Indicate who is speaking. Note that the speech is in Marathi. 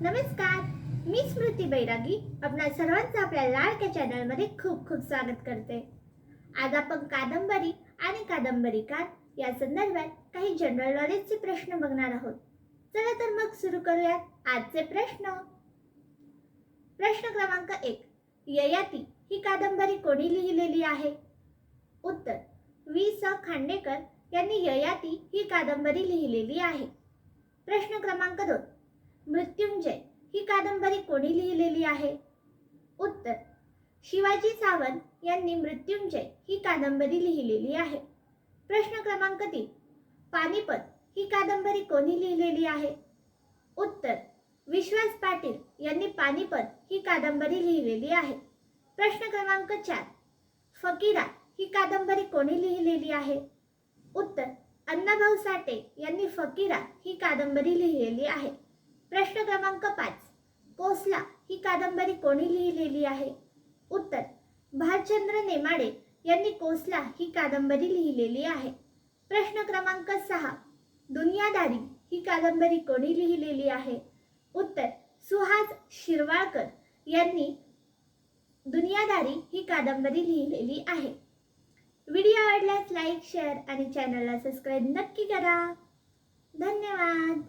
Speaker 1: नमस्कार मी स्मृती बैरागी. आपल्या सर्वांचं आपल्या लाडक्या चॅनलमध्ये खूप खूप स्वागत करते. आज आपण कादंबरी आणि कादंबरीकार या संदर्भात काही जनरल नॉलेजचे प्रश्न बघणार आहोत. चला तर मग सुरू करूयात आजचे प्रश्न. प्रश्न क्रमांक एक. ययाती ही कादंबरी कोणी लिहिलेली आहे? उत्तर. वी स. खांडेकर यांनी ययाती ही कादंबरी लिहिलेली आहे. प्रश्न क्रमांक दोन. मृत्युंजय ही कादंबरी कोणी लिहिलेली आहे? उत्तर. शिवाजी सावंत यांनी मृत्युंजय ही कादंबरी लिहिलेली आहे. प्रश्न क्रमांक तीन. पानिपत ही कादंबरी कोणी लिहिलेली आहे? उत्तर. विश्वास पाटील यांनी पानिपत ही कादंबरी लिहिलेली आहे. प्रश्न क्रमांक चार. फकीरा ही कादंबरी कोणी लिहिलेली आहे? उत्तर. अण्णाभाऊ साठे यांनी फकीरा ही कादंबरी लिहिलेली आहे. प्रश्न क्रमांक पाच. कोसला ही कादंबरी कोणी लिहिलेली आहे? उत्तर भालचंद्र नेमाडे यांनी कोसला ही कादंबरी लिहिलेली आहे. प्रश्न क्रमांक सहा. दुनियादारी ही कादंबरी कोणी लिहिलेली आहे? उत्तर सुहास शिरवाळकर यांनी दुनियादारी ही कादंबरी लिहिलेली आहे. व्हिडिओ आवडल्यास लाईक शेअर आणि चॅनलला सबस्क्राईब नक्की करा. धन्यवाद.